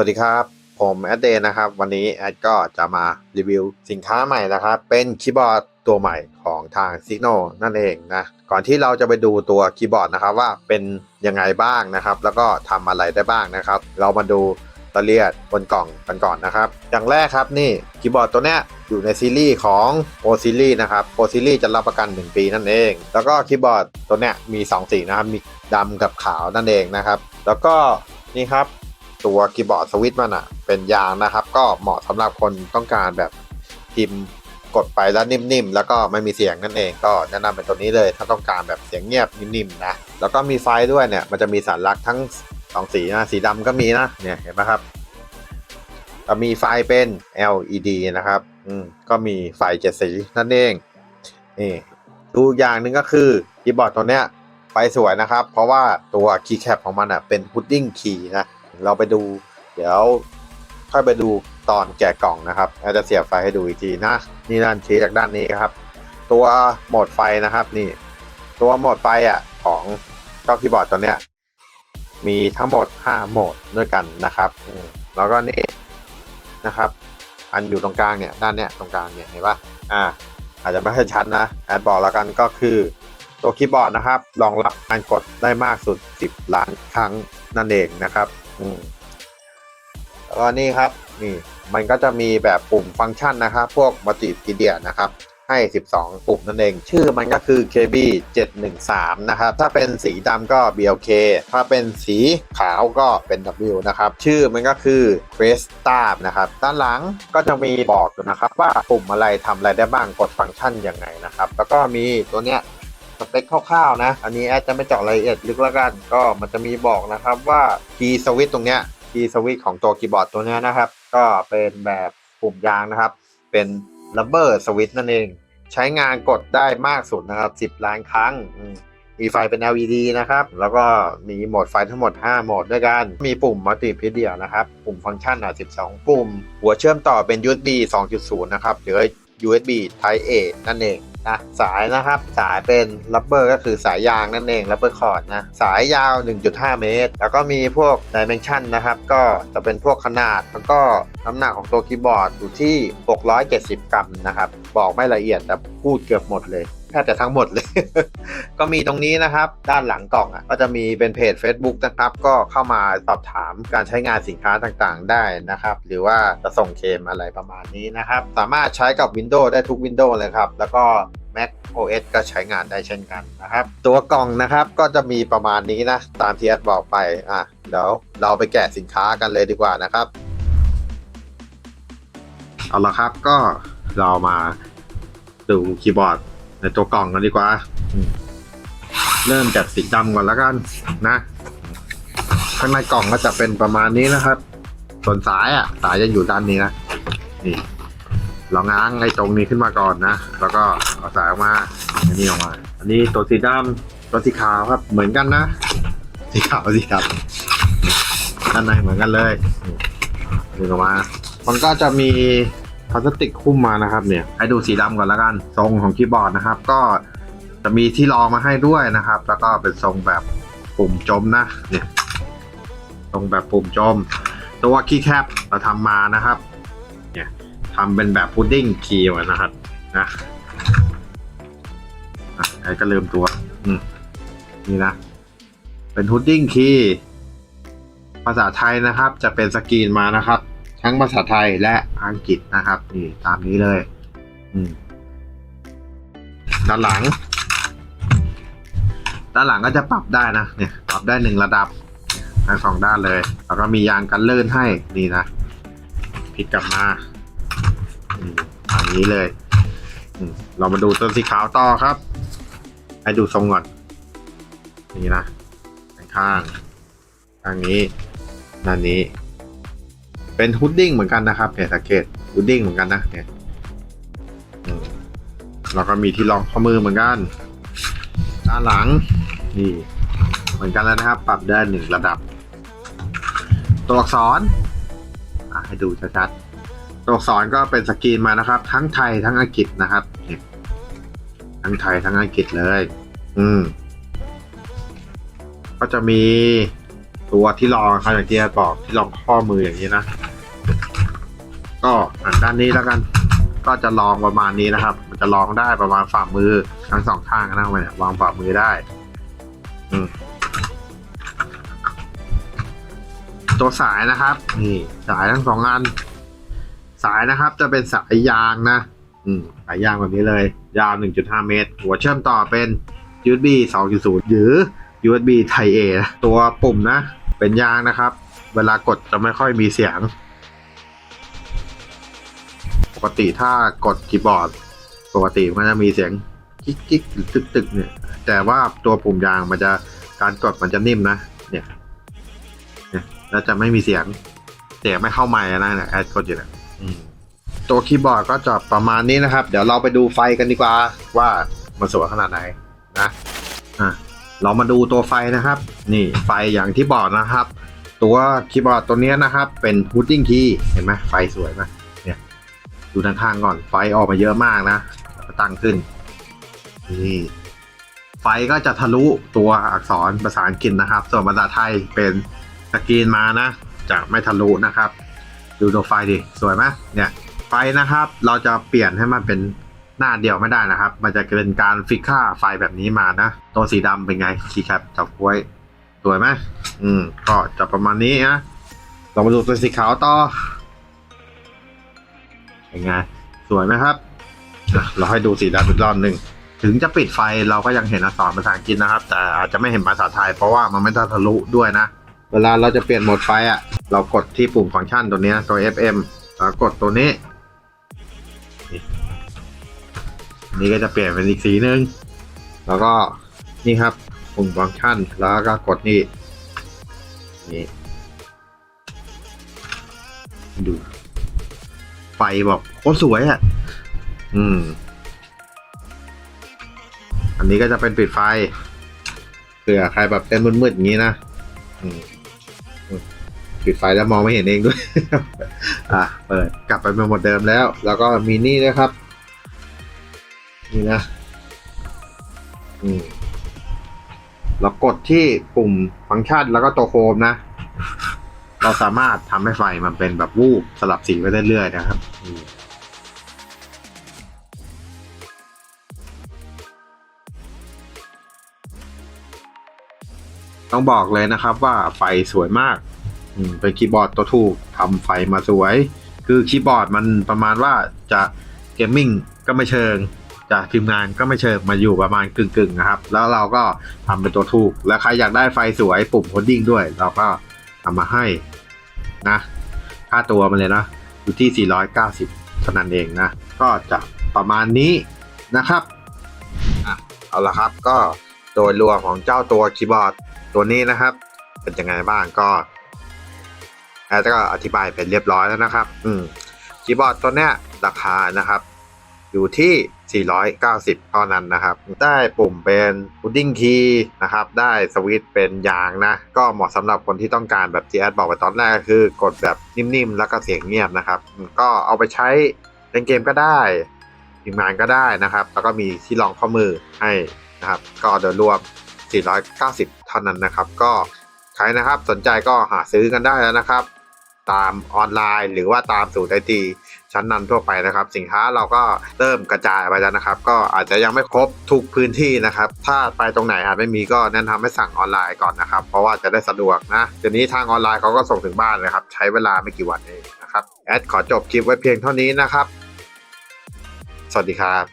วัสดีครับ ผมแอดเดย์นะครับ วันนี้แอดก็จะมารีวิวสินค้าใหม่นะครับ เป็นคีย์บอร์ดตัวใหม่ของทาง s i g n a l นั่นเองนะ ก่อนที่เราจะไปดูตัวคีย์บอร์ดนะครับว่าเป็นยังไงบ้างนะครับ แล้วก็ทำอะไรได้บ้างนะครับ เรามาดูรายละเอียดบนกล่องกันก่อนนะครับ อย่างแรกครับนี่คีย์บอร์ดตัวเนี้ยอยู่ในซีรีส์ของ Pro Series นะครับ Pro Series จะรับประกัน 1 ปีนั่นเอง แล้วก็คีย์บอร์ดตัวเนี้ยมี 2 สีนะครับ มีดำกับขาวนั่นเองนะครับ แล้วก็นี่ครับ ตัวคีย์บอร์ดสวิตช์มันอะเป็นยางนะครับ ก็เหมาะสำหรับคนต้องการแบบพิมพ์กดไปแล้วนิ่มๆ แล้วก็ไม่มีเสียงนั่นเองก็แนะนำเป็นตัวนี้เลยถ้าต้องการแบบเสียงเงียบนิ่มๆนะแล้วก็มีไฟด้วยเนี่ยมันจะมีสัญลักษณ์ทั้งสองสีนะสีดำก็มีนะเนี่ยเห็นไหมครับแล้วมีไฟเป็น LED นะครับอืมก็มีไฟเจ็ดสีนั่นเองนี่ดูอย่างหนึ่งก็คือคีย์บอร์ดตัวเนี้ยไฟสวยนะครับ เพราะว่าตัวคีย์แคปของมันอะเป็นพุดดิ้งคีย์นะ เราไปดู เดี๋ยวค่อยไปดูตอนแกะกล่องนะครับเราจะเสียบไฟให้ดูอีกทีนะ นี่ด้านชี้จากด้านนี้ครับ ตัวโหมดไฟนะครับนี่ ตัวโหมดไฟอะของเจ้าคีย์บอร์ดตัวเนี้ยมีทั้งหมด 5 โหมดด้วยกันนะครับแล้วก็นี่นะครับ อันอยู่ตรงกลางเนี่ยด้านเนี้ยตรงกลางเนี่ยเห็นปะอ่า อาจจะไม่ค่อยชัดนะแอดบอกแล้วกันก็คือตัวคีย์บอร์ดนะครับรองรับการกดได้มากสุด 10 ล้านครั้งนั่นเองนะครับ แล้วก็นี่ครับนี่มันก็จะมีแบบปุ่มฟังก์ชันนะครับ พวกมัลติพีเดียนะครับ ให้ 12 ปุ่มนั่นเอง ชื่อมันก็คือ KB 713 นะครับ ถ้าเป็นสีดำก็ BLK ถ้าเป็นสีขาวก็เป็น W นะครับ ชื่อมันก็คือ Cresta นะครับ ด้านหลังก็จะมีบอกอยู่นะครับว่าปุ่มอะไรทำอะไรได้บ้างกดฟังก์ชันยังไงนะครับ แล้วก็มีตัวเนี้ย สเปคคร่าวๆนะ อันนี้อดจจะไม่เจาะรายละเอียดลึกแล้วกัน ก็มันจะมีบอกนะครับว่าคีย์สวิตช์ตรงเนี้ยคีย์สวิตช์ของตัวคีย์บอร์ดตัวเนี้ยนะครับ ก็เป็นแบบปุ่มยางนะครับ เป็น rubber switch นั่นเอง ใช้งานกดได้มากสุดนะครับ 10 ล้านครั้งมมีไฟเป็น LED นะครับ แล้วก็มีโหมดไฟทั้งหมด 5 โหมดด้วยกัน มีปุ่มมัลติพีเดียนะครับ ปุ่มฟังก์ชันอะ12 ปุ่ม หัวเชื่อมต่อเป็น USB 2.0 นะครับ หรือ USB Type A นั่นเอง นะสายนะครับสายเป็นลับเบอร์ก็คือสายยางนั่นเองลับเบอร์คอร์ดนะสายยาว 1.5 เมตร แล้วก็มีพวกไดเมนชันนะครับ ก็จะเป็นพวกขนาดแล้วก็น้ำหนักของตัวคีย์บอร์ดอยู่ที่ 670 กรัมนะครับ บอกไม่ละเอียดแต่พูดเกือบหมดเลย แทบจะทั้งหมดเลย ก็มีตรงนี้นะครับ ด้านหลังกล่องอะก็จะมีเป็นเพจ Facebook นะครับ ก็เข้ามาสอบถามการใช้งานสินค้าต่างๆ ได้นะครับ หรือว่าจะส่งเคมอะไรประมาณนี้นะครับ สามารถใช้กับ Windows ได้ทุก Windows เลยครับ แล้วก็ Mac OS ก็ใช้งานได้เช่นกันนะครับ ตัวกล่องนะครับก็จะมีประมาณนี้นะ ตามที่แอดบอกไปอะเดี๋ยวเราไปแกะสินค้ากันเลยดีกว่านะครับเอาละครับก็เรามาดูคีย์บอร์ด ในตัวกล่องกันดีกว่า เริ่มจากสีดำก่อนแล้วกันนะ ข้างในกล่องก็จะเป็นประมาณนี้นะครับ ส่วนสายอะ สายจะอยู่ด้านนี้นะ นี่ เราง้างไอ้ตรงนี้ขึ้นมาก่อนนะ แล้วก็เอาสายออกมาอันนี้ออกมา อันนี้ตัวสีดำตัวสีขาวครับ เหมือนกันนะ สีขาวสีดำด้านในเหมือนกันเลยนี่ดึงออกมา มันก็จะมี พลาสติกคุ้มมานะครับเนี่ยให้ดูสีดำก่อนแล้วกันทรงของคีย์บอร์ดนะครับ ก็จะมีที่รองมาให้ด้วยนะครับ แล้วก็เป็นทรงแบบปุ่มจมนะเนี่ยตรงแบบปุ่มจม ตัวคีย์แคปเราทำมานะครับเนี่ยทำเป็นแบบพุดดิ้งคีย์ว้นะครับนะไอ้ก็ลืมตัวอืมนี่นะ เป็นพุดดิ้งคีย์ภาษาไทยนะครับ จะเป็นสกรีนมานะครับ ทั้งภาษาไทยและอังกฤษนะครับนี่ตามนี้เลยด้านหลัง ด้านหลังก็จะปรับได้นะเนี่ยปรับได้หนึ่งระดับทั้งสองด้านเลย แล้วก็มียางกันลื่นให้นี่นะพลิกกลับมาอืมนี้เลยเรามาดูตัวสีขาวต่อครับ ให้ดูทรงก่อนนี่นะข้างข้างนี้ด้านนี้ เป็นฮุดดิ้งเหมือนกันนะครับเนี่ยสังเกตฮุดดิ้งเหมือนกันนะเนี่ยแล้วก็มีที่รองข้อมือเหมือนกันด้านหลังนี่เหมือนกันแล้วนะครับ ปรับได้หนึ่งระดับ ตัวอักษรให้ดูชัดๆตัวอักษรก็เป็นสกรีนมานะครับ ทั้งไทยทั้งอังกฤษนะครับเนี่ยทั้งไทยทั้งอังกฤษเลย อืม ก็จะมีตัวที่รองครับอย่างที่บอกที่รองข้อมืออย่างนี้นะ ก็อ่านด้านนี้แล้วกัน ก็จะลองประมาณนี้นะครับ มันจะลองได้ประมาณฝ่ามือทั้งสองข้างนะมันเนี่ยวางฝ่ามือได้ อืมตัวสายนะครับ นี่ สายทั้งสองอัน สายนะครับ จะเป็นสายยางนะ อืม สายยางแบบนี้เลย ยาว 1.5 เมตร หัวเชื่อมต่อเป็น USB 2.0 หรือ USB Type A ตัวปุ่มนะ เป็นยางนะครับ เวลากดจะไม่ค่อยมีเสียง ปกติถ้ากดคีย์บอร์ด ปกติมันจะมีเสียงกิ๊กกิ๊กหรือตึกตึกเนี่ย แต่ว่าตัวปุ่มยางมันจะการกดมันจะนิ่มนะ เนี่ย เนี่ยแล้วจะไม่มีเสียง เสียงไม่เข้าไมค์นะเนี่ยแอดกดอยู่เนี่ยตัวคีย์บอร์ดก็จะประมาณนี้นะครับ เดี๋ยวเราไปดูไฟกันดีกว่าว่ามันสวยขนาดไหนนะอะเรามาดูตัวไฟนะครับ นี่ไฟอย่างที่บอกนะครับ ตัวคีย์บอร์ดตัวนี้นะครับ เป็น Hooding Key เห็นไหมไฟสวยไหม ดูด้านข้างก่อนไฟออกมาเยอะมากนะตั้งขึ้นนี่ไฟก็จะทะลุตัวอักษรภาษาอังกฤษนะครับ ส่วนภาษาไทยเป็นสกรีนมานะ จะไม่ทะลุนะครับ ดูตัวไฟดิสวยไหมเนี่ยไฟนะครับ เราจะเปลี่ยนให้มันเป็นหน้าเดียวไม่ได้นะครับ มันจะเป็นการฟิกค่าไฟแบบนี้มานะ ตัวสีดำเป็นไงคีย์แคปจับกล้วยสวยไหมอืม ก็จะประมาณนี้นะเรามาดูตัวสีขาวต่อ เป็นไงสวยไหมครับ เราให้ดูสีดำอีกรอบหนึ่งถึงจะปิดไฟเราก็ยังเห็นอักษรภาษาอังกฤษนะครับ แต่อาจจะไม่เห็นภาษาไทยเพราะว่ามันไม่ได้ทะลุด้วยนะ เวลาเราจะเปลี่ยนโหมดไฟอะ เรากดที่ปุ่มฟังก์ชันตัวนี้ตัว FM แล้วกดตัวนี้ นี่ก็จะเปลี่ยนเป็นอีกสีหนึ่งแล้วก็นี่ครับปุ่มฟังก์ชันแล้วก็กดนี่นี่ดู ไฟแบบโคตรสวยอะ อืม อันนี้ก็จะเป็นปิดไฟเผื่อใครแบบเต้นมืดๆอย่างนี้นะอืมอืมปิดไฟแล้วมองไม่เห็นเองด้วย อะ เปิดกลับไปเป็นโหมดเดิมแล้ว แล้วก็มีนี่นะครับ นี่นะ อืมเรากดที่ปุ่มฟังก์ชันแล้วก็ตัวโคมนะ เราสามารถทำให้ไฟมันเป็นแบบวูบสลับสีไปเรื่อยๆนะครับต้องบอกเลยนะครับว่าไฟสวยมากเป็นคีย์บอร์ดตัวถูกทำไฟมาสวย คือคีย์บอร์ดมันประมาณว่าจะเกมมิ่งก็ไม่เชิงจะทีมงานก็ไม่เชิงมาอยู่ประมาณกึ่งๆนะครับ แล้วเราก็ทำเป็นตัวถูก แล้วใครอยากได้ไฟสวยปุ่มโคดดิ้งด้วย เราก็ ทำมาให้นะ ค่าตัวมันเลยนะ อยู่ที่ 490เท่านั้นเองนะ ก็จะประมาณนี้นะครับอะเอาละครับก็โดยรวมของเจ้าตัวคีย์บอร์ดตัวนี้นะครับ เป็นยังไงบ้างก็แอดก็อธิบายเป็นเรียบร้อยแล้วนะครับ อืมคีย์บอร์ดตัวเนี้ยราคานะครับ อยู่ที่ 490 เท่านั้นนะครับ ได้ปุ่มเป็นพุดดิ้งคีย์นะครับ ได้สวิตเป็นยางนะ ก็เหมาะสำหรับคนที่ต้องการแบบที่แอดบอกไปตอนแรกคือกดแบบนิ่มๆ แล้วก็เสียงเงียบนะครับ ก็เอาไปใช้เล่นเกมก็ได้ทีมงานก็ได้นะครับ แล้วก็มีที่รองข้อมือให้นะครับ ก็โดยรวม 490 เท่านั้นนะครับ ก็ใครนะครับสนใจก็หาซื้อกันได้แล้วนะครับ ตามออนไลน์หรือว่าตามศูนย์ไอที ชั้นนำทั่วไปนะครับ สินค้าเราก็เริ่มกระจายไปแล้วนะครับ ก็อาจจะยังไม่ครบทุกพื้นที่นะครับ ถ้าไปตรงไหนอาจไม่มีก็แนะนำให้สั่งออนไลน์ก่อนนะครับ เพราะว่าจะได้สะดวกนะเดี๋ยวนี้ทางออนไลน์เขาก็ส่งถึงบ้านเลยครับ ใช้เวลาไม่กี่วันเองนะครับแอดขอจบคลิปไว้เพียงเท่านี้นะครับ สวัสดีครับ